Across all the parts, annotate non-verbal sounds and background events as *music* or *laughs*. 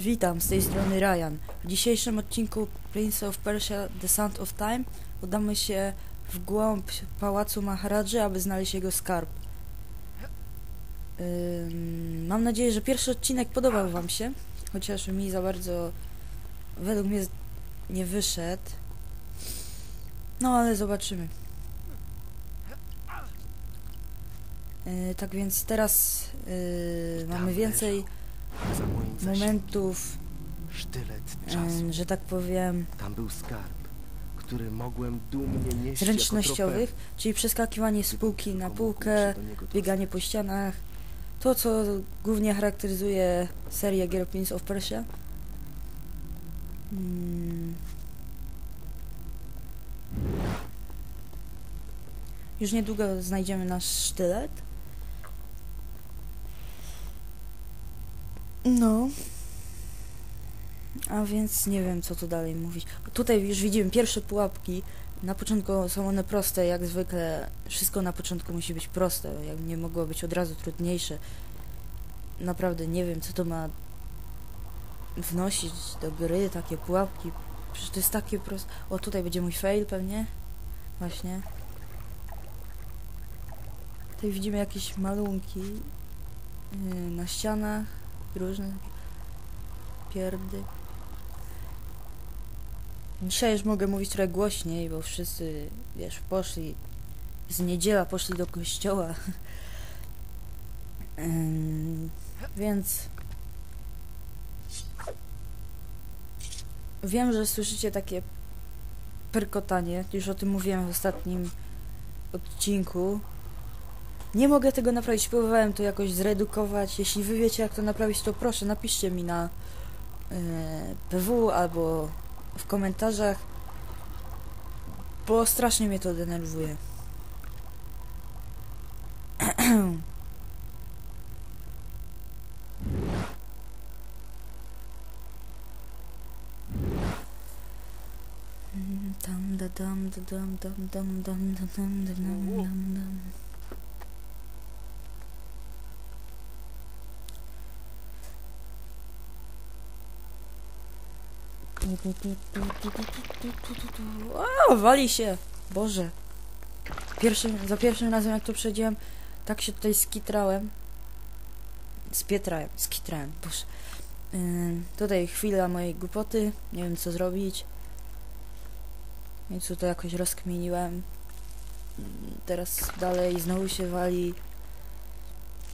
Witam, z tej strony Ryan. W dzisiejszym odcinku Prince of Persia The Sound of Time udamy się w głąb pałacu Maharadży, aby znaleźć jego skarb. Ym, mam nadzieję, że pierwszy odcinek podobał wam się, chociaż mi za bardzo według mnie nie wyszedł. No ale zobaczymy. Yy, tak więc teraz yy, mamy więcej. Momentów, że tak powiem, Tam był skarb, który mogłem dumnie nieść zręcznościowych, czyli przeskakiwanie z półki na półkę, bieganie po ścianach. To, co głównie charakteryzuje serię gier Prince of Persia. Mm. Już niedługo znajdziemy nasz sztylet. No. A więc nie wiem, co tu dalej mówić. Tutaj już widzimy pierwsze pułapki. Na początku są one proste, jak zwykle. Wszystko na początku musi być proste, jak nie mogło być od razu trudniejsze. Naprawdę nie wiem, co to ma wnosić do gry, takie pułapki. Przecież to jest takie proste. O, tutaj będzie mój fail pewnie. Właśnie. Tutaj widzimy jakieś malunki yy, na ścianach, różne pierdy. Dzisiaj już mogę mówić trochę głośniej, bo wszyscy, wiesz, poszli z niedziela, poszli do kościoła. *laughs* Ym, więc wiem, że słyszycie takie perkotanie. Już o tym mówiłem w ostatnim odcinku. Nie mogę tego naprawić. Próbowałem to jakoś zredukować. Jeśli wy wiecie, jak to naprawić, to proszę, napiszcie mi na yy, PW albo w komentarzach, bo strasznie mnie to denerwuje. *clears throat* Dam da dam da dam dam dam dam da dam da O, wali się! Boże. Pierwszym, za pierwszym razem jak to przejdziałem, tak się tutaj skitrałem. Spietrałem, skitrałem, boże. Ym, tutaj chwila mojej głupoty, nie wiem co zrobić. Więc tutaj jakoś rozkminiłem. Teraz dalej znowu się wali.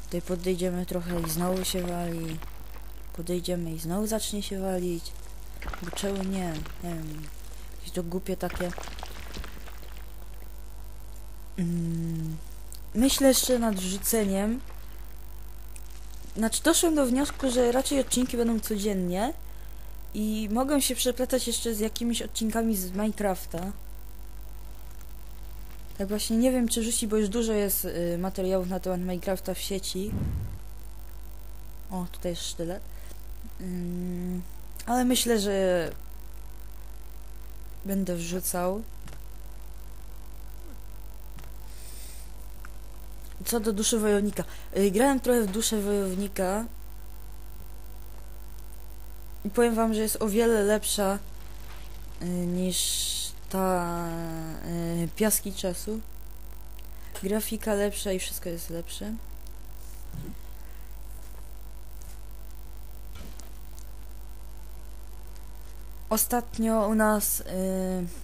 Tutaj podejdziemy trochę i znowu się wali. Podejdziemy i znowu zacznie się walić. Bo czemu nie? Nie wiem. Jakieś to głupie takie. Mm, myślę jeszcze nad wrzuceniem. Znaczy doszłem do wniosku, że raczej odcinki będą codziennie i mogą się przeplatać jeszcze z jakimiś odcinkami z Minecrafta. Tak właśnie nie wiem czy rzuci, bo już dużo jest y, materiałów na temat Minecrafta w sieci. O, tutaj jest sztylet. Ym, ale myślę, że będę wrzucał. Co do duszy wojownika. Y, Grałem trochę w duszę wojownika. I powiem wam, że jest o wiele lepsza y, niż ta y, piaski czasu. Grafika lepsza i wszystko jest lepsze. Ostatnio u nas y,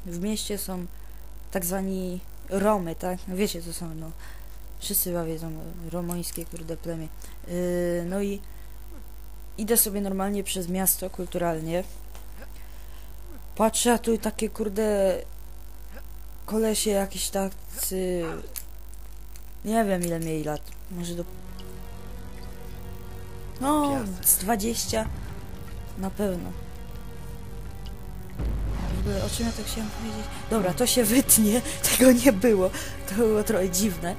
w mieście są tak zwani Romy, tak? No Wiecie co są, no. Wszyscy chyba wiedzą, romońskie kurde plemię. Y, no i idę sobie normalnie przez miasto kulturalnie. Patrzę, a tu takie kurde kolesie jakieś tacy... Nie wiem ile mieli lat. Może do... No, z 20 na pewno. Ogóle, o czym ja tak chciałam powiedzieć? Dobra, to się wytnie. *laughs* Tego nie było. To było trochę dziwne.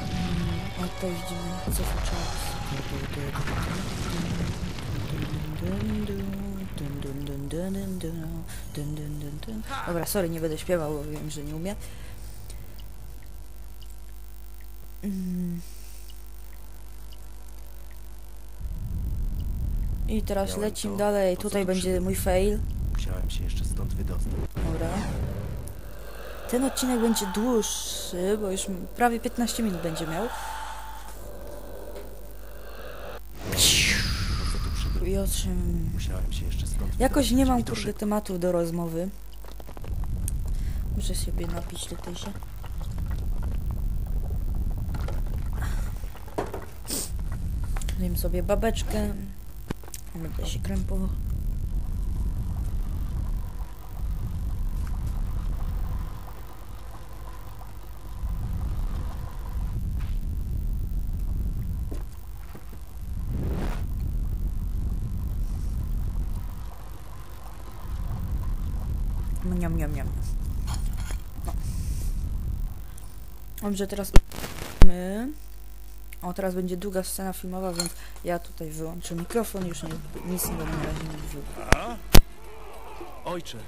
Mm, O, to widzimy, co to czas. Dobra, sorry, nie będę śpiewał, bo wiem, że nie umiem. Mm. I teraz Miałem lecimy to, dalej. po co Tutaj tu będzie przybyłem. mój fail. Musiałem się jeszcze stąd wydostać. Dobra. Ten odcinek będzie dłuższy, bo już prawie 15 minut będzie miał. Po co tu przybyłem? I o czym... Musiałem się jeszcze stąd Jakoś nie mam I to kurde szybko. tematu do rozmowy. Muszę sobie napić tutaj się. Zjem sobie babeczkę. Będę się krępował. Mniam, mniam, mniam. No. Dobrze, teraz my. O, teraz będzie długa scena filmowa, więc ja tutaj wyłączę mikrofon, już nie, nic nie będę na razie mówił. A? Ojcze,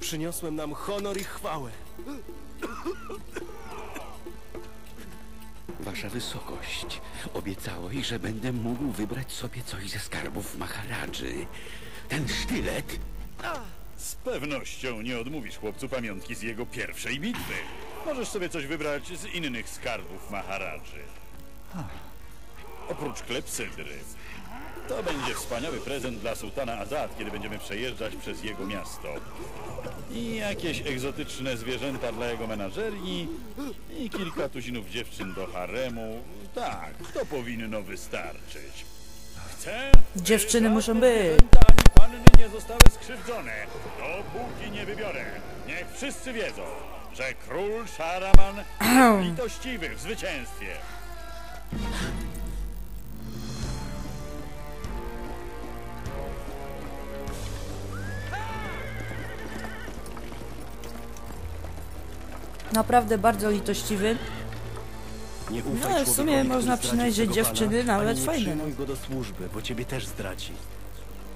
przyniosłem nam honor i chwałę. Wasza wysokość, obiecałeś, że będę mógł wybrać sobie coś ze skarbów Maharadży. Ten sztylet Z pewnością nie odmówisz chłopcu pamiątki z jego pierwszej bitwy. Możesz sobie coś wybrać z innych skarbów Maharadży. Oprócz klepsydry. To będzie wspaniały prezent dla sułtana Azad, kiedy będziemy przejeżdżać przez jego miasto. I jakieś egzotyczne zwierzęta dla jego menażerii i kilka tuzinów dziewczyn do haremu. Tak, to powinno wystarczyć. Chcę, Dziewczyny muszą być. panny nie zostały skrzywdzone, dopóki nie wybiorę. Niech wszyscy wiedzą, że król Szaraman litościwy w zwycięstwie. Naprawdę bardzo litościwy. Nie ufaj No, w sumie można swego dziewczyny pana, nawet nie fajne, no. przyjmuj go do służby, bo ciebie też zdradzi.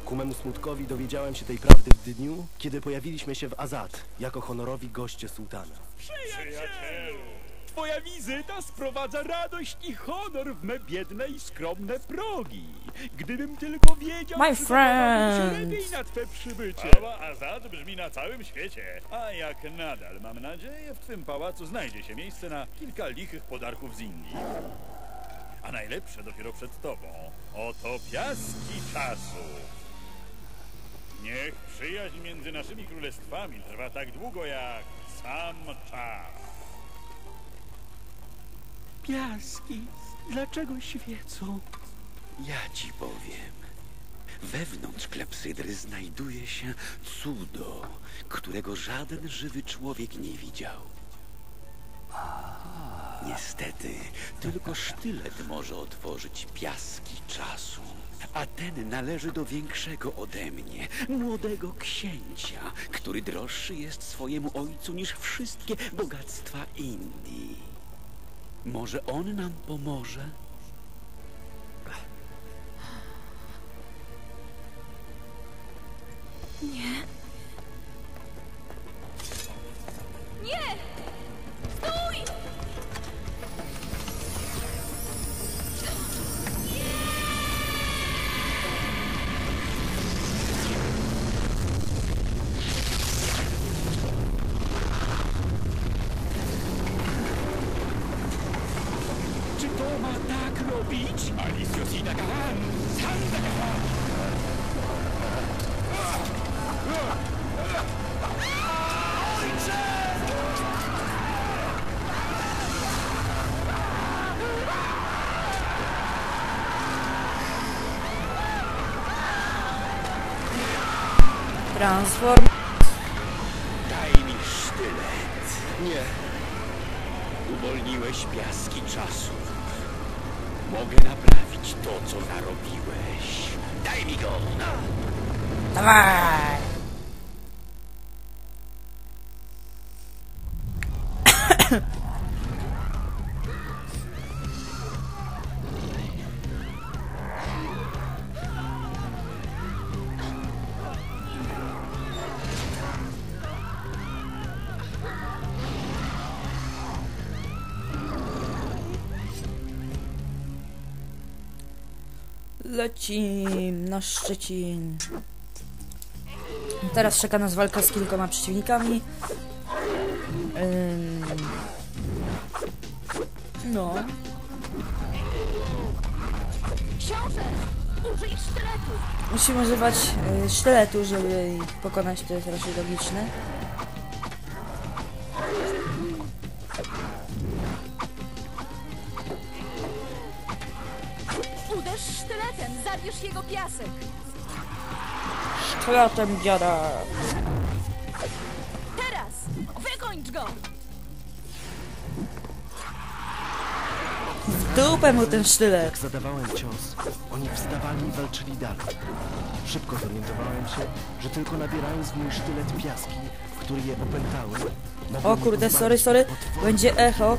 Ku memu smutkowi dowiedziałem się tej prawdy w dniu, kiedy pojawiliśmy się w Azad, jako honorowi goście sułtana. Przyjacielu, Twoja wizyta sprowadza radość i honor w me biedne i skromne progi. Gdybym tylko wiedział, My się friend. lepiej na twe przybycie. Chwała Azad brzmi na całym świecie. A jak nadal mam nadzieję, w twym pałacu znajdzie się miejsce na kilka lichych podarków z Indii. A najlepsze dopiero przed tobą. Oto piaski czasu. Niech przyjaźń między naszymi królestwami trwa tak długo jak sam czas. Piaski, dlaczego świecą? Ja ci powiem. Wewnątrz klepsydry znajduje się cudo, którego żaden żywy człowiek nie widział. Niestety, tylko sztylet może otworzyć piaski czasu. A ten należy do większego ode mnie, młodego księcia, który droższy jest swojemu ojcu niż wszystkie bogactwa Indii. Może on nam pomoże? Czy Alicio Sinagahan! Sandagahan! Transform... Daj mi sztylet. Nie, Uwolniłeś piaski czasu. Mogę naprawić to, co narobiłeś. Daj mi go! No. Dawaj! Leci na Szczecin. Teraz czeka nas walka z kilkoma przeciwnikami. Ym... No, musimy używać y, sztyletu, żeby pokonać, to jest raczej logiczne. Zabierz jego piasek! Sztyletem dziada. Teraz! Wykończ go! W dupę mu ten sztylet. Jak zadawałem cios, oni wstawali i walczyli dalej. Szybko zorientowałem się, że tylko nabierając w mój sztylet piaski, które je opętały, O kurde, sorry, sorry. Będzie echo.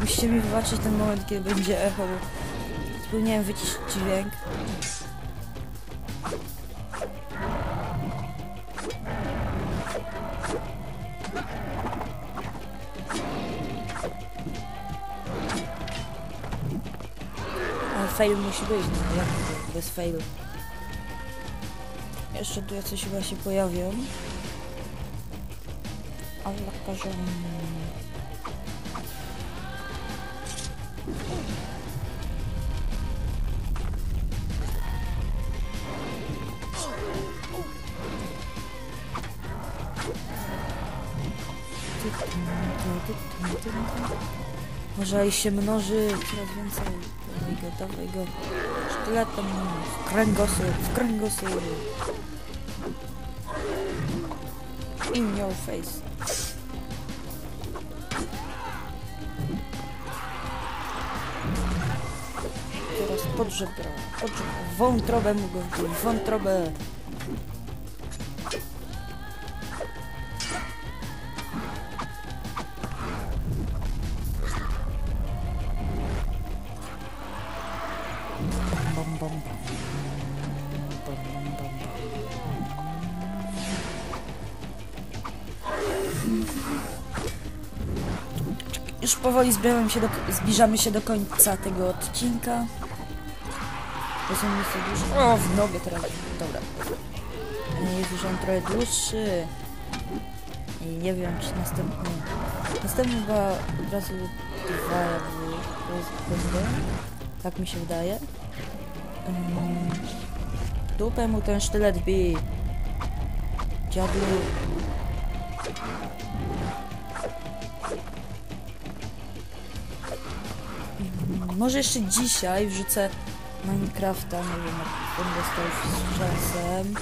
Musicie mi wybaczyć ten moment, kiedy będzie echo, bo zapomniałem wyciszyć dźwięk. Ale fail musi być, no jak bez failu? Jeszcze tu jacyś chyba się pojawią. Ale każą... Może i się mnoży coraz więcej. Dawaj go, dawaj go. Sztyletem w kręgosłup, w kręgosłup. In your face. Teraz pod żebra, pod żebra. Wątrobę mu go wątrobę. Już powoli zbliżamy się do, zbliżamy się do końca tego odcinka. To są miejsce dłuższe. O, w nogę teraz. Dobra. E, Jest już on trochę dłuższy. I nie wiem, czy następny... Następny chyba od razu dwa jakby. Tak mi się wydaje. Um, dupę mu ten sztylet bij. Dziadlu. Może jeszcze dzisiaj wrzucę Minecrafta, nie wiem jak będę stał z czasem.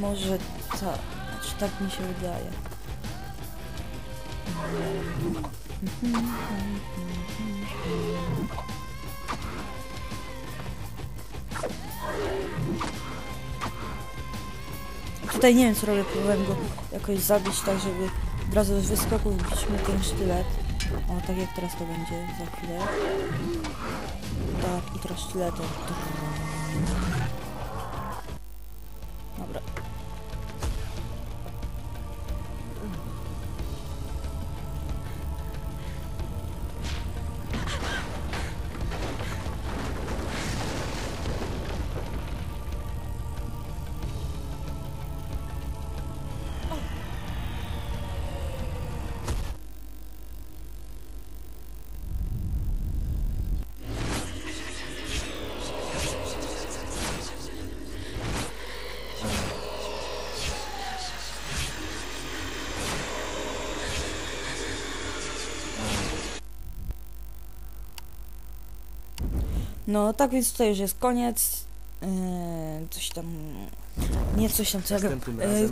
Może tak, czy tak mi się wydaje. Tutaj nie wiem co robię, próbowałem go jakoś zabić tak, żeby od razu z wyskoku wbić mu ten sztylet. O, tak jak teraz to będzie za chwilę. Tak, i teraz sztyletem. Dobra. No, tak więc tutaj już jest koniec. Yy, coś tam. Nie coś tam Yy, razem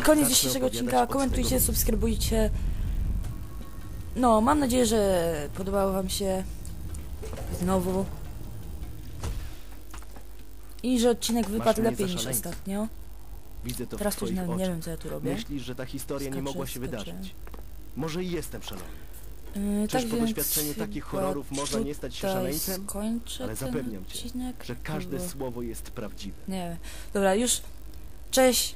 Koniec dzisiejszego odcinka. od Komentujcie, subskrybujcie. No, mam nadzieję, że podobało Wam się znowu. I że odcinek wypadł lepiej niż ostatnio. Widzę to Teraz już nie wiem, co ja tu robię. Myślisz, że ta historia nie mogła się skaczę. wydarzyć. Może i jestem szalony, Yy, Czyż tak po doświadczeniu takich horrorów można nie stać się szaleńcem? Skończę Ale zapewniam cię, odcinek, że każde albo- słowo jest prawdziwe. Nie. Dobra, już. Cześć.